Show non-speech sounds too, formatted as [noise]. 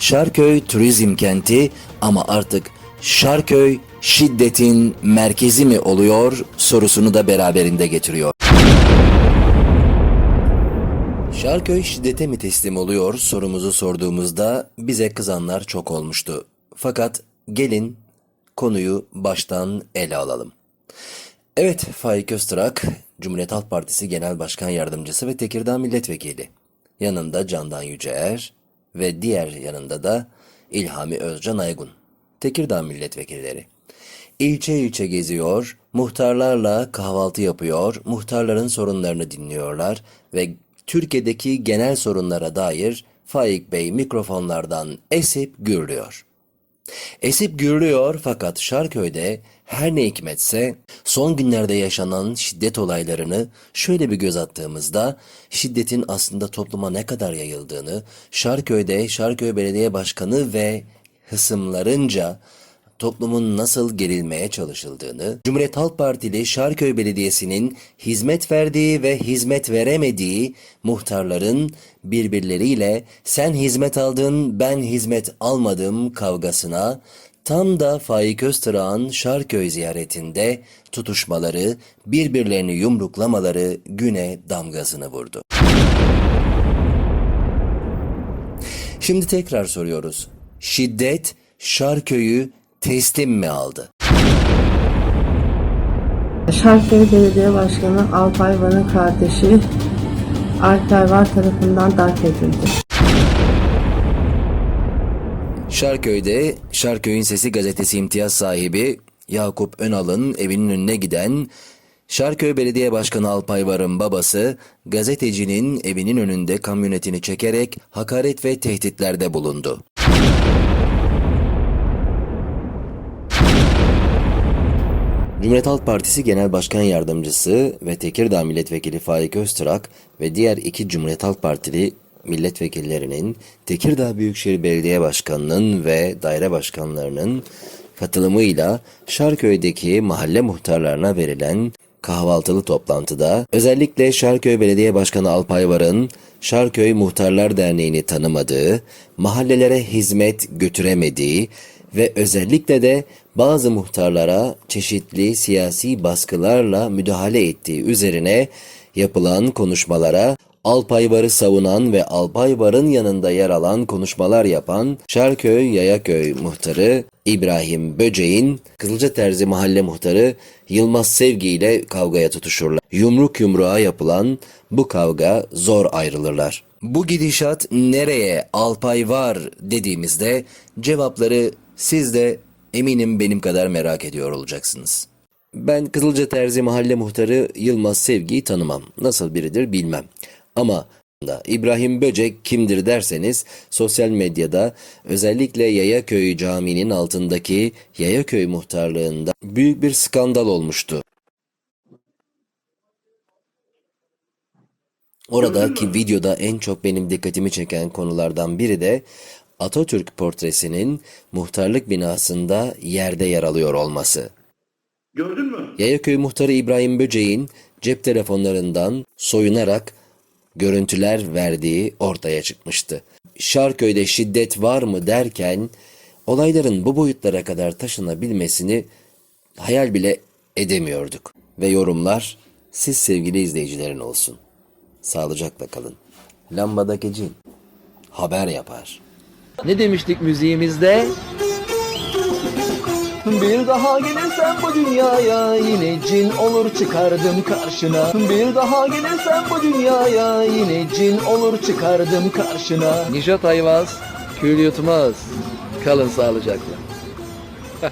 Şarköy turizm kenti ama artık Şarköy şiddetin merkezi mi oluyor sorusunu da beraberinde getiriyor. Şarköy şiddete mi teslim oluyor sorumuzu sorduğumuzda bize kızanlar çok olmuştu. Fakat gelin konuyu baştan ele alalım. Evet, Faik Öztürk, Cumhuriyet Halk Partisi Genel Başkan Yardımcısı ve Tekirdağ Milletvekili. Yanında Candan Yüceer ve diğer yanında da İlhami Özcan Aygun. Tekirdağ milletvekilleri. İlçe ilçe geziyor, muhtarlarla kahvaltı yapıyor, muhtarların sorunlarını dinliyorlar ve Türkiye'deki genel sorunlara dair Faik Bey mikrofonlardan esip gürlüyor. Esip gürlüyor fakat Şarköy'de her ne hikmetse son günlerde yaşanan şiddet olaylarını şöyle bir göz attığımızda şiddetin aslında topluma ne kadar yayıldığını, Şarköy'de Şarköy Belediye Başkanı ve hısımlarınca toplumun nasıl gerilmeye çalışıldığını, Cumhuriyet Halk Partili Şarköy Belediyesi'nin hizmet verdiği ve hizmet veremediği muhtarların birbirleriyle sen hizmet aldın ben hizmet almadım kavgasına tam da Faik Öztürk'ün Şarköy ziyaretinde tutuşmaları, birbirlerini yumruklamaları güne damgasını vurdu. Şimdi tekrar soruyoruz. Şiddet Şarköy'ü teslim mi aldı? Şarköy Belediye Başkanı Alpay Van'ın kardeşi Alper Van tarafından darp edildi. Şarköy'de Şarköy'ün Sesi gazetesi imtiyaz sahibi Yakup Önal'ın evinin önüne giden Şarköy Belediye Başkanı Alpay Var'ın babası gazetecinin evinin önünde kamyonetini çekerek hakaret ve tehditlerde bulundu. Cumhuriyet Halk Partisi Genel Başkan Yardımcısı ve Tekirdağ Milletvekili Faik Öztürk ve diğer iki Cumhuriyet Halk Partili milletvekillerinin Tekirdağ Büyükşehir Belediye Başkanı'nın ve daire başkanlarının katılımıyla Şarköy'deki mahalle muhtarlarına verilen kahvaltılı toplantıda özellikle Şarköy Belediye Başkanı Alpay Var'ın Şarköy Muhtarlar Derneği'ni tanımadığı, mahallelere hizmet götüremediği ve özellikle de bazı muhtarlara çeşitli siyasi baskılarla müdahale ettiği üzerine yapılan konuşmalara Alpayvar'ı savunan ve Alpayvar'ın yanında yer alan konuşmalar yapan Şarköy Yayaköy muhtarı İbrahim Böceğin Kızılca Terzi mahalle muhtarı Yılmaz Sevgi ile kavgaya tutuşurlar. Yumruk yumruğa yapılan bu kavga zor ayrılırlar. Bu gidişat nereye Alpay var dediğimizde cevapları siz de eminim benim kadar merak ediyor olacaksınız. Ben Kızılca Terzi mahalle muhtarı Yılmaz Sevgi'yi tanımam. Nasıl biridir bilmem. Ama da İbrahim Böcek kimdir derseniz sosyal medyada özellikle Yayaköy Camii'nin altındaki Yayaköy muhtarlığında büyük bir skandal olmuştu. Oradaki videoda en çok benim dikkatimi çeken konulardan biri de Atatürk portresinin muhtarlık binasında yerde yer alıyor olması. Gördün mü? Yayaköy muhtarı İbrahim Böceğin cep telefonlarından soyunarak görüntüler verdiği ortaya çıkmıştı. Şarköy'de şiddet var mı derken olayların bu boyutlara kadar taşınabilmesini hayal bile edemiyorduk. Ve yorumlar siz sevgili izleyicilerin olsun. Sağlıcakla kalın. Lambadaki cin haber yapar. Ne demiştik müziğimizde? Bir daha gelirsen bu dünyaya yine cin olur çıkardım karşına. Bir daha gelirsen bu dünyaya yine cin olur çıkardım karşına. Nijat Ayvaz, kül yutmaz. Kalın sağlıcakla. [laughs]